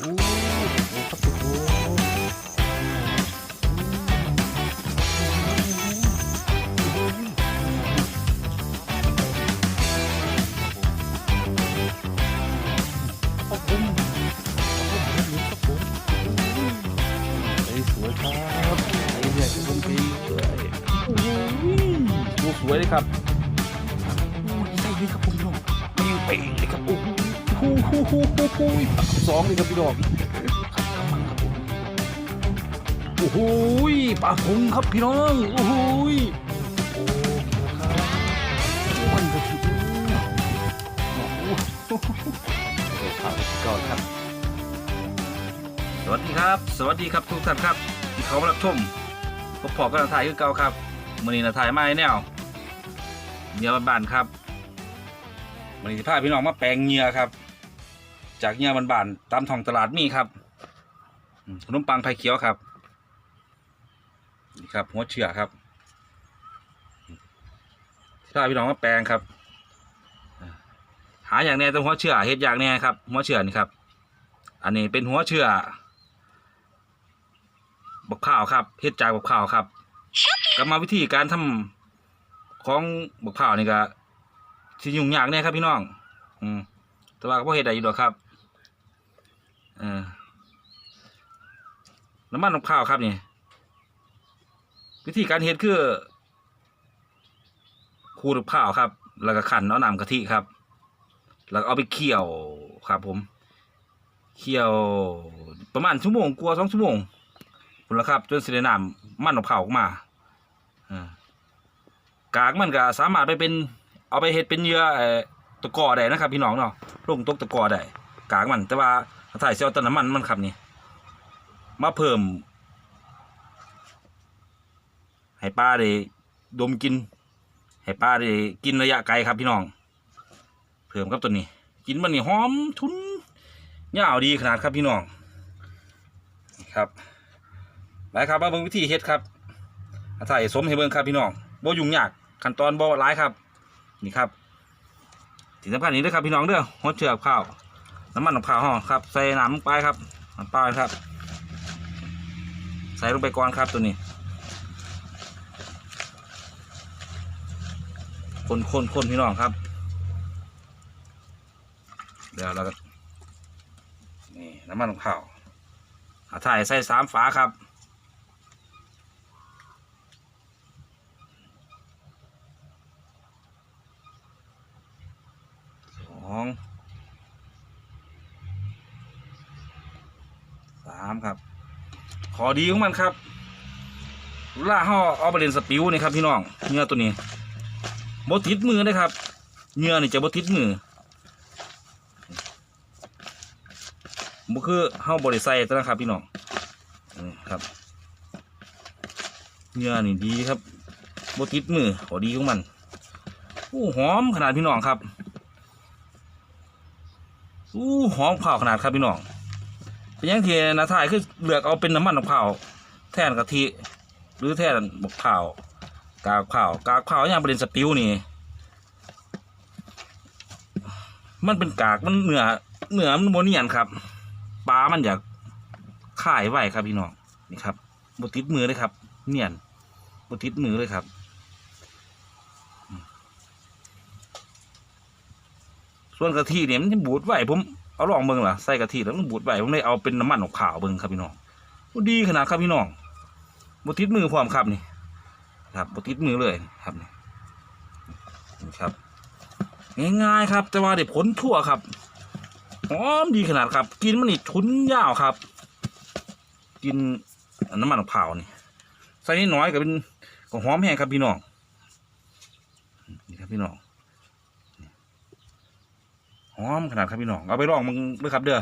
โอ้ครับโอ้โหครับผมครับผมครับผมไอ้สวยครับไอเนี่ยที่ผมไปเลยสวยเลยครับ โอ้โหโอ้โหโอ้โหสองเลยครับพี่น้อกโอ้โหปลาพงครับพี่น้องโอ้โหมันเลยทีเดียวก่อนครับ สวัสดีครับ สวัสดีครับทุกท่านครับ ที่เขามารับชมพบพอกันถ่ายคือเก่าครับมือนี้นะถ่ายมาแนวเหยื่อบ้านๆครับมือนี้สิพาพี่น้องมาแปลงเหยื่อครับ จากเหยื่อบานๆตามท้องตลาดมีครับขนมปังไผ่เขียวครับนี่ครับหัวเชื่อครับสิพาพี่น้องมาแปลงครับ หาอย่างแน่ต้องหัวเชื่อเฮ็ดอย่างแน่ครับ หัวเชื่อนี่ครับ อันนี้เป็นหัวเชื่อบักข้าวครับเฮ็ดจากบักข้าวครับกรรมวิธีการทำของบักข้าวนี่ก็สิยุ่งยากแน่ครับพี่น้อง อืมแต่ว่าก็บ่เฮ็ดได้อยู่ดอกครับ อน้ำมันบักข้าวครับนี่วิธีการเฮ็ดคือขูดข้าวครับ แล้วก็ขันเอาน้ำกะทิครับ แล้วเอาไปเคี่ยวครับ ผม เคี่ยวประมาณชั่วโมงกว่าสองชั่วโมงพุ่นละครับ จนสิได้น้ำมันองเผาออกมาอ่ากากมันก็สามารถไปเป็น เอาไปเฮ็ดเป็นเหยื่อเอ่อตะกอได้นะครับ พี่น้องเนาะลงตกตะกอได้กากมันแต่ว่า ถ้าถ่ายเซลล์ต้นน้ำมันมันครับนี่ มาเพิ่ม ให้ป้าได้ดมกิน ให้ป้าได้กินระยะไกลครับพี่น้อง เพิ่มครับตัวนี้ กินมันนี่หอมทุนยาวดีขนาดครับพี่น้องนี่ครับไปครับมาเบิ่งวิธีเฮ็ดครับถ่ายสมให้เบิ่งครับพี่น้องบ่ยุ่งยากขั้นตอนบ่หลายครับ นี่ครับสิ่งสำคัญนี้ด้วยครับพี่น้องเด้อหัวเชือกข้าว น้ำมันของข้าวห่อครับ ใส่น้ำลงไปครับน้ำปลาครับ ใส่ลงไปก่อนครับตัวนี้ คนคนคนพี่น้องครับ เดี๋ยวเราก็นี่น้ำมันของข้าวอาถ่ายใส่สามฝาครับสองามครับ ขอดีของมันครับล่าห่อเอาไปเล่นสปิวนี่ครับพี่น้องเนื้อตัวนี้บติดมือนะครับเนื้อนี่จะบติดมือบ่คือเฮาบ่ได้ใส่ตัวนะครับพี่น้องครับเนื้อนี่ดีครับบ่ติดมือขอดีของมันโอ้หอมขนาดพี่น้องครับอู้หอมข้าวขนาดครับพี่น้อง เป็นยังที่นาทายคือเลือกเอาเป็นน้ำมันมะพร้าวแทนกะทิ หรือแทนบกข้าว กากข้าวกากข้าวอย่างประเด็นสปิวนี่ มันเป็นกากมันเนื้อเนื้อมันโมเนียนครับปลามันอยากข่ายไหวครับพี่น้องนี่ครับบติดมือเลยครับ เนียนบติดมือเลยครับส่วนกะทิเนี่ยมันบูดไหวผม เอาลองเบิ่งล่ะใส่กะทิแล้วมันบูดไว้ผมเลยเอาเป็นน้ำมันของขาวเบิ่งครับพี่น้องดีขนาดครับพี่น้องบติดมือพร้อมครับนี่ ครับบติดมือเลยครับนี่นะครับง่ายๆครับ แต่ว่าได้ผลทั่วครับหอมดีขนาดครับ กินมันนี่ทุนยาวครับ กินน้ำมันมะพร้าวนี่ใส่นิดน้อยก็เป็นก็หอมแห้งครับพี่น้องนี่ครับพี่น้อง หอมขนาดครับพี่น้องเอาไปลองมึงด้วยครับ เด้อ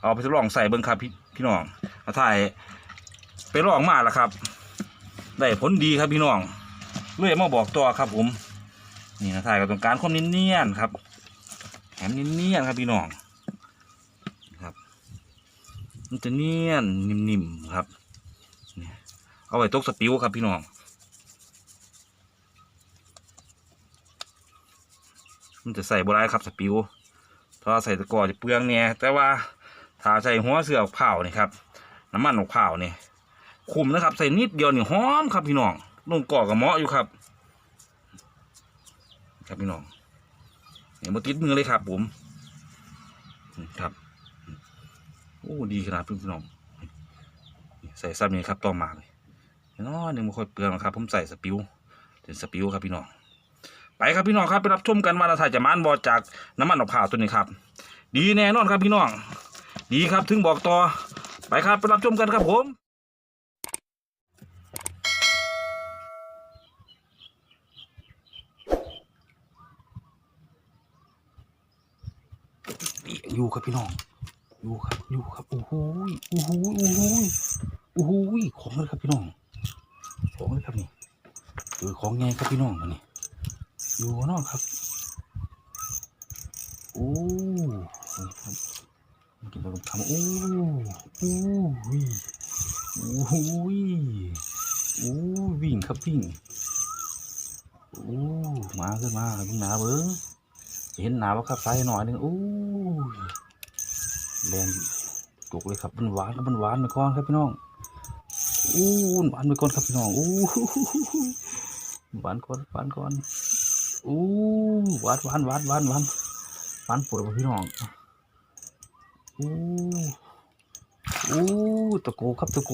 เอาไปทดลองใส่เบิ้งครับพี่พี่น้องเอาถ่ายไปลองมาแล้วครับ ได้ผลดีครับพี่น้องเลยมาบอกตัวครับผม นี่นะถ่ายกับตรงการความเนียนๆครับแถมเนียนๆครับพี่น้องครับ มันจะเนียนนิ่มๆครับเอาไว้ตกสปิวครับพี่น้องมันจะใส่บรายครับสปิว ถ้าใส่ตะกอจะเปลืองเนี่ยแต่ว่าถ้าใส่หัวเสือเผานี่ครับน้ำมันของเผานี่คุมนะครับ ใส่นิดเดียวนี่หอมครับพี่น้องลงกอกับเมาะอยู่ครับ ครับพี่น้องเนี่ยมาติดมือเลยครับผมครับโอ้ดีขนาดพี่น้องใส่ซ้ำนี่ครับต่อมาเลยน้อยหนึ่งไม่ค่อยเปลืองครับ ผมใส่สปิวเป็นสปิวครับพี่น้อง ไปครับพี่น้องครับไปรับชมกันว่าเราถ่ายจะมันบอจากน้ำมันมะพร้าตัวนี้ครับ ดีแน่นอนครับพี่น้อง ดีครับถึงบอกต่อไปครับไปรับชมกันครับผมอยู่ครับพี่น้อง อยู่ครับ อยู่ครับ โอ้โหโอ้โหโอ้โหโอ้โหของเลยครับพี่น้อง ของเลยครับนี่เออของไงครับพี่น้องอันนี้ อยู่ข้านอกครับโอ้นี่ครับกินแล้วก็ทำโอ้โอ้ยโอ้โหยโอ้วิ่งครับวิ่งโอ้มาขึ้นมาครับพี่หนาเบิ้งเห็นหนาว่าครับไซหน่อยหนึงโอ้ยแรงจุกเลยครับมันหวานครับมันหวานไปก่อนครับพี่น้องโอ้หวานไปก่อนครับพี่น้องโอ้หวานก่อนหวานก่อน โอ้วานหวานวานหวานวานฟันปวดพี่น้องโอ้โอ้ตะโกครับตะโก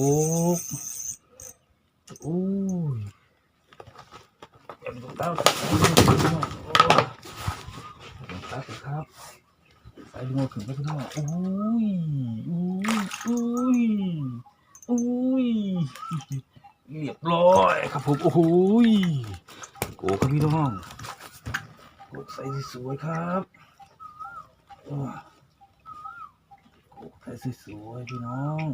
โอ้ยเอ็มดูเต้าพี่น้องโอ้ครับครับใส่หัวขึ้นไปพี่น้องโอ้ยโอ้ยโอ้ยโอ้ยเรียบร้อยครับผมโอ้ยโกครับพี่น้อง โกใส่สวยครับโอ้ใส่สวยพี่น้อง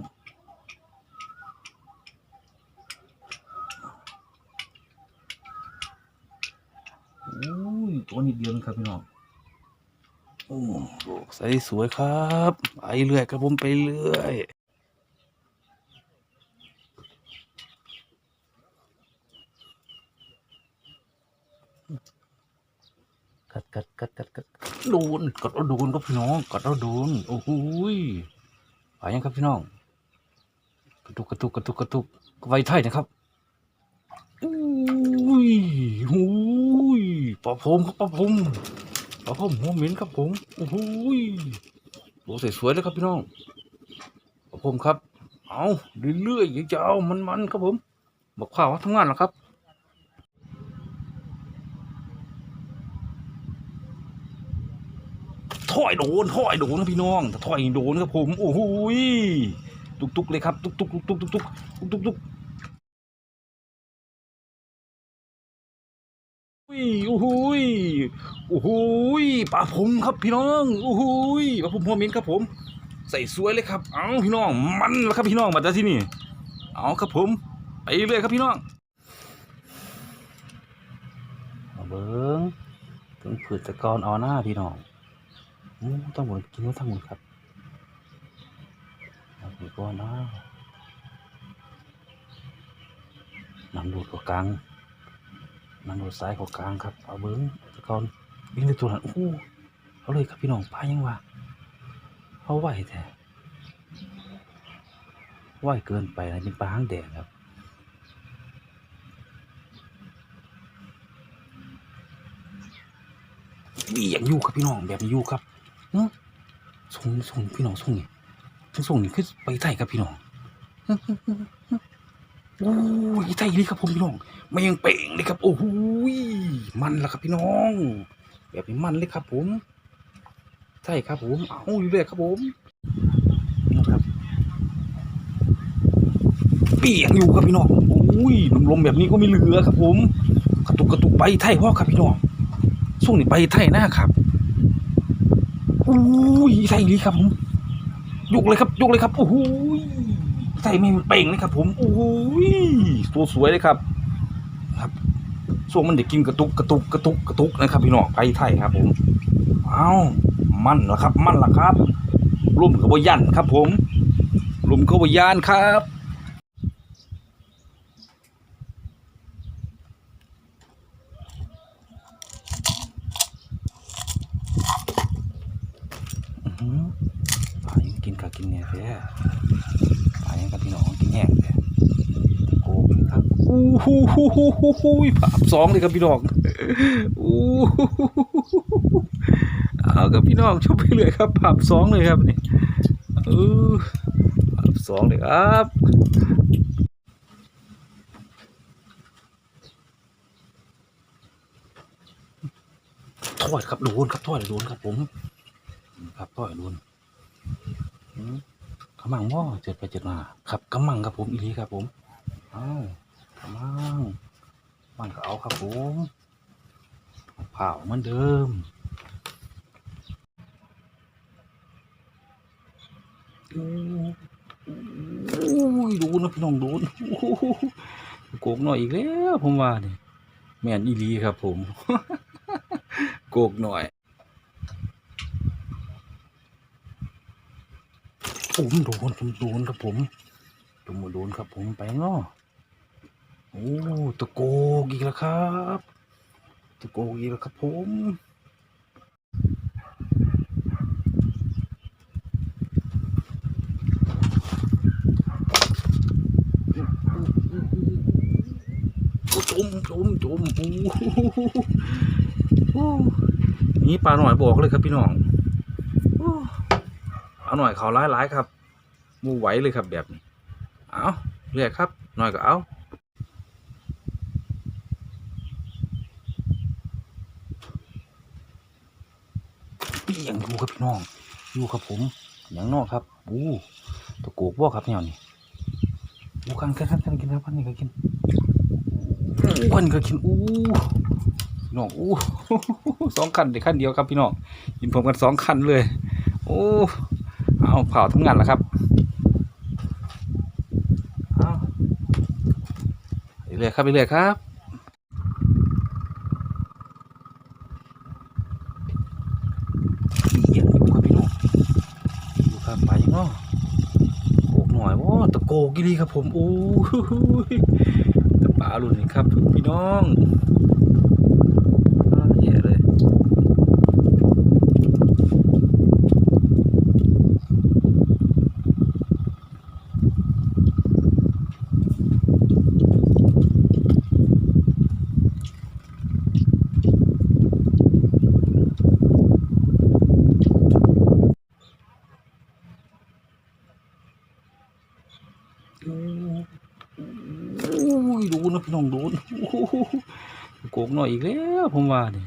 โอ้ยตัวนิดเดียวนะครับพี่น้องโอ้โหใส่สวยครับ ไปเรื่อยครับผมไปเรื่อย กัดกัดกัดกัดกัดโดนกัดเอาโดนครับพี่น้องกัดเอาโดนโอ้โหยไปยังครับพี่น้องกระตุกกระตุกกระตุกกระตุกไวไทยนะครับอุ้ยหูยปะพมครับปะพมปะพมหัวเหม็นครับผมโอ้โหยโอ้สวยๆเลยครับพี่น้องปะพมครับ เอาเรื่อยๆยาวๆมันๆครับผมบอกข่าวว่าทำงานแล้วครับ ถ อยโดนถอยโดนครับพี่น้องถ้าถอยโดนครับผมโอ้โหตุกตุกๆเลยครับตุกตุกตุกตุกตุกตุกตุกตุกโอ้โหโอ้โหปลาผมครับพี่น้องโอ้โหปลาผมหัวเมิ้นครับผม ใส่สวยเลยครับ เอ้าพี่น้องมันแล้วครับพี่น้องมาจากที่นี่เอาครับผมไปเรื่อยครับพี่น้องเบิ้งถึงผืดตะกอนเอาหน้าพี่น้อง ต้องหมุนกินว่าทั้งหมดครับเอาไปก่อนนะนำดูดกับกลางนำดูดซ้ายกับกลางครับเอาเบิ้งตะกอนวิ่งในตัวนั้นโอ้โหเอาเลยครับพี่น้องป้ายังวะเขาไหวแท้ไหวเกินไปนะเป็นปลาหางแดงครับเบี่ยงยู่ครับพี่น้องแบบนี้ยู่ครับ เนาะส่งส่งพี่น้องส่งนี่ทั้งส่งนี่คือไปไทยครับพี่น้องโอ้ยไทยนี่ครับผมพี่น้องไม่ยังเป่งเลยครับ โอ้โหยมันละครับพี่น้อง แบบนี้มันเลยครับ ผมใช่ครับผมเอาอยู่เลยครับผมนะครับเปียกอยู่ครับพี่น้องโอ้ยลมลมแบบนี้ก็ไม่เหลือครับ ผม กระตุกกระตุกไปไทยพ่อครับพี่น้องส่งนี่ไปไทยหน้าครับ อ้ยใส่ดีครับผมยกเลยครับยกเลยครับโอ้โหยใส่ไม่เป่งเลยครับ ผมโอ้โหยตัวสวยเลยครับ ครับช่วงมันจะกินกระตุกกระตุกกระตุกกระตุกนะครับ พี่น้องไปไทยครับ ผมเอามั่นละครับ มั่นละครับลุ่มกระบยันครับ ผมลุ่มกระบยานครับ อื้อหือไปกินกับกินเนี่ยแท้ปลายังกับพี่น้องกินแห้งแท้โกกินครับอู้หูหูหูหูหูภาสองเลยครับพี่น้องอู้หูหูหูหูเอากับพี่น้องชมไปเลยครับภาพสองเลยครับนี่เออภาสองเลยครับทอดครับโดนครับทอดโดนครับผม ครับทอดโดน กำมังว่าเจ็ดไปเจ็ดมาครับกำมังครับผมอีลีครับผมอ้าวกำมังมันก็เอาครับผมเผาเหมือนเดิมโอ้ยดูนะพี่น้องดูนโอ้โหโกกหน่อยอีกแล้วผมว่านี่แม่นอีลีครับผม โกกหน่อย ผมโดนผมโดนครับผมผมโดนครับผมไปเนาะโอ้ตะโกกอีกแล้วครับตะโกกอีกแล้วครับผมจมจมจมโอ้นี่ปลาหน่อยบอกเลยครับพี่น้อง เอาหน่อยเขาร้ายๆครับมูไหวเลยครับแบบนี้เอาเรียกครับหน่อยก็เอาอีหยังอยู่ครับพี่น้องอยู่ครับผมอย่างนอกครับอู้ตะโกกบ่ครับเนี่ยนี่อู้กันกันกันกันกินครับพันนี่ก็กินอู้พันก็กินอู้พี่น้องอู้สองคันเด็กคันเดียวครับพี่น้องกินผมกันสองคันเลย โอ้ เอาเผาทั้งงานแล้วครับเอาไปเรื่อยครับไปเรื่อยครับเอียงอยู่ครับพี่น้องอยู่ครับไปยังเนาะโกกหน่อยโอ้ตะโกกดีครับผมโอ้ยตะปลาหลุนนี่ครับพี่น้องอ่าแย่เลย โอ้ยดูนะพี่น้องดูนะโอ้โหโกกหน่อยอีกแล้วผมว่านี่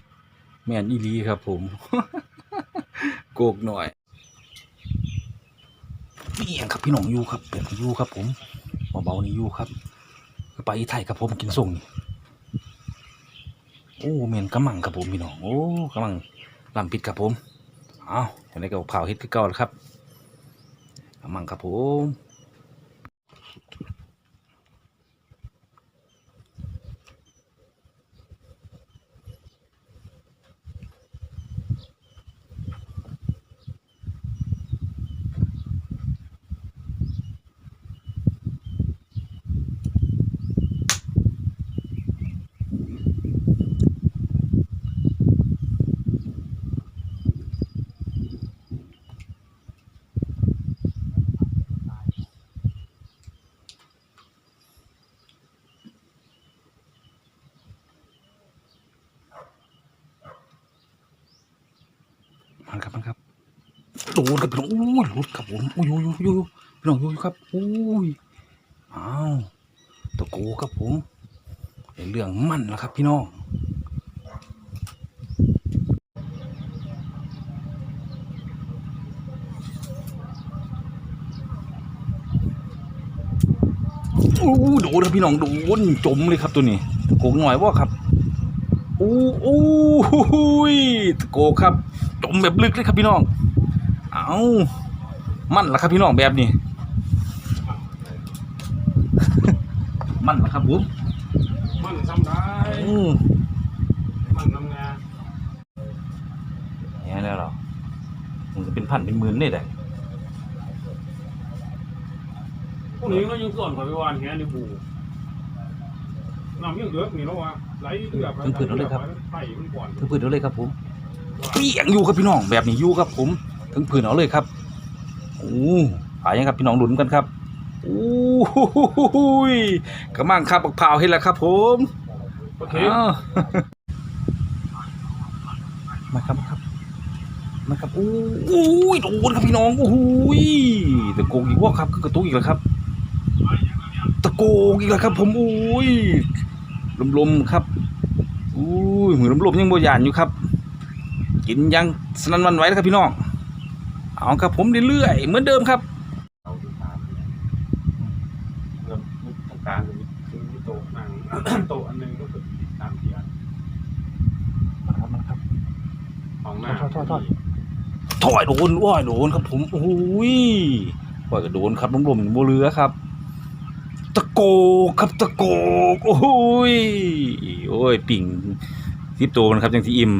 แม่นอีลีครับผม โกกหน่อยเอียงครับพี่หน้องยูครับเดี๋ยวอยู่ครับ ผมเบาๆนี่ยูครับ ไปไทยครับผมกินส่งนี่โอ้เมนกระมังครับผมพี่น้องโอ้กระมังลำปิดครับผมเอาอย่างไรก็เผาเฮ็ดคือเก่าแล้วครับกระมังครับผม โดนครับพี่น้องอู้ยหลุดครับผมอู้ยอยู่อยู่อยู่พี่น้องอยู่อยู่ครับอู้ยอ้าวตะโกครับผมเรื่องมันแล้วครับ พี่น้องอู้โดนครับพี่น้องโดนจมเลยครับตัวนี้ตะโกหน่อยว่าครับอู้อู้หูยตะโกครับจมแบบลึกเลยครับพี่น้อง เอามันละครับพี่น้องแบบนี้ มันละครับผมมันทำได้อืมมันทำงานเนี่ยแล้วเหรอมันจะเป็นพันเป็นหมื่นนี่แหละพวกนี้ก็ยังส่วนขอยไปวานแค่ในบูน้ำยังเดือดนี่แล้ววะไหลเดือดไปไผ่มันก่อนถึงพื้นเอาเลยครับผมเปียงอยู่ครับพี่น้องแบบนี้อยู่ครับผม ถึงพื้นเอาเลยครับโอ้หายังครับพี่น้องหลุนกันครับโอ้โหยกระมังครับบักเผาวเห็นแล้วครับ ผมโอเคอ้าวมาครับมาครับมาครับโอ้โอ้ยโดนครับพี่น้องโอ้โหยตะโกงอีกว่าครับกระตุกอีกแล้วครับ ตะโกงอีกแล้วครับ ผมโอ้ยลมๆครับอุ้ยเหมือนลมๆยังโบยานอยู่ครับ กินยังสนันหวันไหวแล้วครับพี่น้อง เอาครับผมเรื่อยๆเหมือนเดิมครับเอาที่สามแล้วตรงกลางคือมีโต๊ะนั่งโต๊ะอันหนึงก็คือสามสี่อันมาครับมาครับห้องหน้าโทษโทษโทษถอยโดนว้อยโดนครับผมโอ้โหยว้อยก็โดนครับลมๆบนเรือครับ ตะโกกครับตะโกกโอ้ยโอ้ยปิ่งทิปโตมันครับจังที่อิ่ม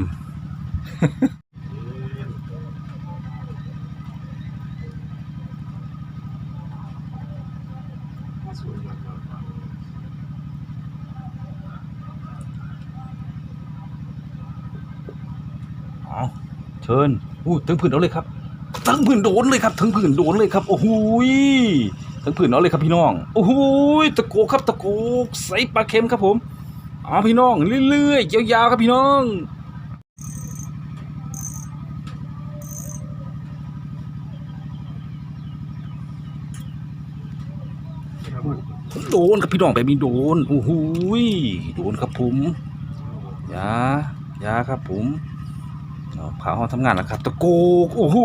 เอาเชิญอู้ถึงผืนเอาเลยครับถึงผืนโดนเลยครับถึงผืนโดนเลยครับ โอ้โหถึงผืนเอาเลยครับพี่น้อง โอ้โหตะโกครับตะโกใส่ปลาเค็มครับผมเอพี่น้องเรื่อยๆยาวๆครับพี่น้อง ครับ โดนครับพี่น้องแบบนี้โดนโอ้โหโดนครับผมยายาครับผมเอาห้องทำงานแล้วครับ ตะโกกโอ้โห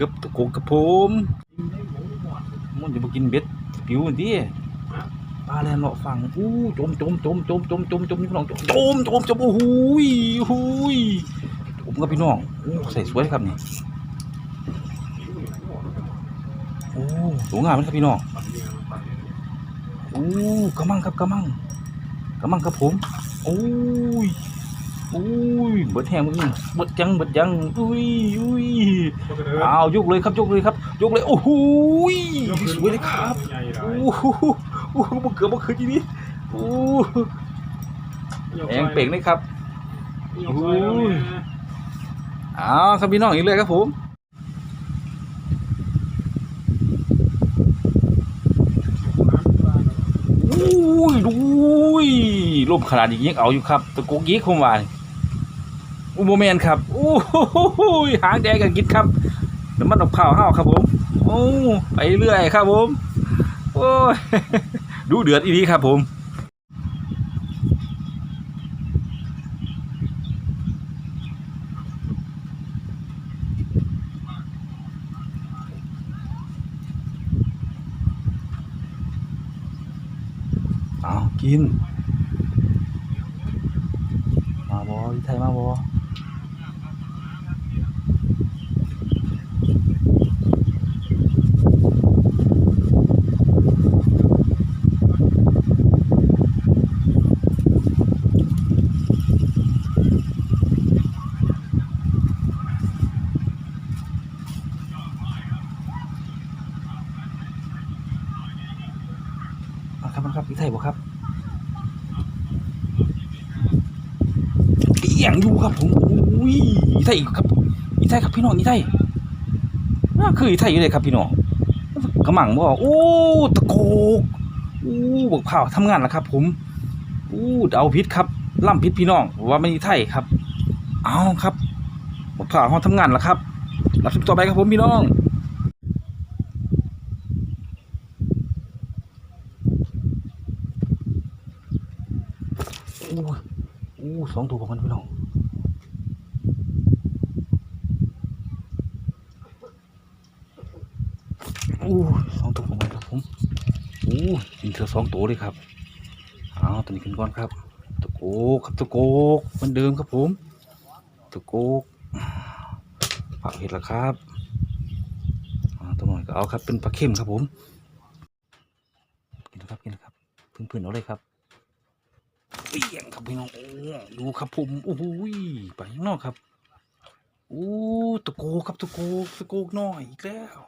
ครับตะโกกครับผมมันจะมากินเบ็ดปิวอันที่ปลาแลนเลาะฟังอู้จมจมจมจมจมจมจมพี่น้องจมจมจมจมโอ้โหยโอ้โหยจมครับพี่น้องโอ้ใส่สวยครับนี่โอ้สวยงามเลยครับพี่น้อง โอ้กระมังครับกระมังกระมังครับผมโอ้ยโอ้ยเบิดแห้งมึงเบิดยังเบิดยังอุ้ยอุ้ยอ้าวยกเลยครับยกเลยครับยกเลยโอ้โหยสวยเลยครับโอ้โหโอ้โหบ่เกือบบ่คืนทีนี้โอ้แองเป่งเลยครับอ้าวครับพี่น้องอีกเลยครับผมโอ้ยดูย ลมขนาดนี้ยังเอาอยู่ครับตะโกกยี้คมวานอุโมเมนครับโอ้โหหางแดงกันกินครับน้ำมันดอกเผาห้าวครับผมโอ้ไปเรื่อยครับผมโอ้ยดูเดือดอีนี้ครับผมเอากิน มาบอที่ ไทยมาบอมาครับมาครับที่ไทยบ่ครับ เอียงอยู่ครับผมอุ้ยอีไทยครับอีไทยครับพี่น้องอีไทยน่าคืออีไทยอยู่เลยครับพี่น้องกระหมังบ่โอ้ตะโกกโอ้บกเผาทำงานแล้วครับ ผมโอ้เอาพิษครับล่ำพิษพี่น้องว่าไม่อีไทยครับ เอาครับบกเผาห้องทำงานแล้วครับรับชมต่อไปครับผมพี่น้องโอ้ย อู้ สองตัวของมันพี่น้องอู้สองตัวของมันครับผมอู้ยิงเธอสองตัวเลยครับเอาตัวนี้ขึ้นก่อนครับตะโกกครับตะโกกเหมือนเดิมครับผมตะโกกผักเห็ดละครับตัวหน่อยก็เอาครับเป็นปลาเค็มครับผมกินนะครับกินนะครับเพื่อนๆเอาเลยครับ เปียงครับพี่น้องโอ้ดูครับผมโอ้โหยไปข้างนอกครับโอ้ตะโกครับตะโกตะโกน้อยอีกแล้ว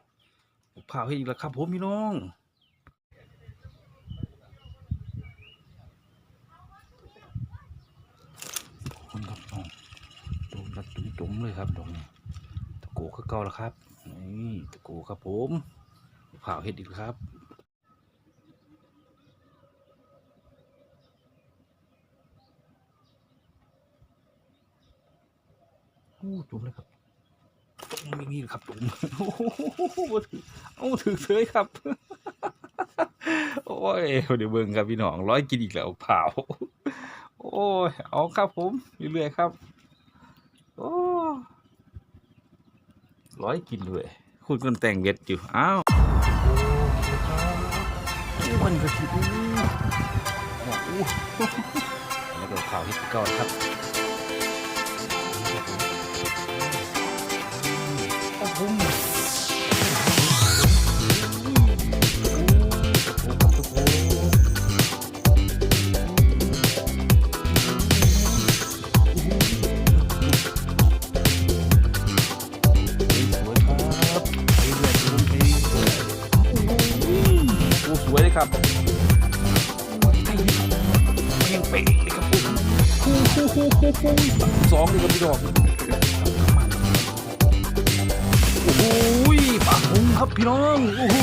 ผ่าให้อีกแล้วครับผมพี่น้องคนครับน้องโดนรัดจุ่มๆเลยครับดอกนี้ตะโกคือเก่าแล้วครับนี่ตะโกครับผมเผาวเห็ดอีกครับ อ้จุ่มเลยครับจุ่มไม่นี่เลยครับจุ่มโอ้โหบ่ถือเอาถือเสยครับ โอ้ยเดี๋ยวเบิ่งครับพี่น้องร้อยกินอีกแล้วเผาโอ้ยเอาครับผมเรื่อยๆครับ โอ้ร้อยกินเลยคุณกันแต่งเบ็ดอยู่อ้าวมันก็ชิบโอ้โหแล้วก็ข่าวที่เก่าครับ สองดีกว่าพี่ดอกโอ้โหปากหงครับพี่น้อง โอ้โห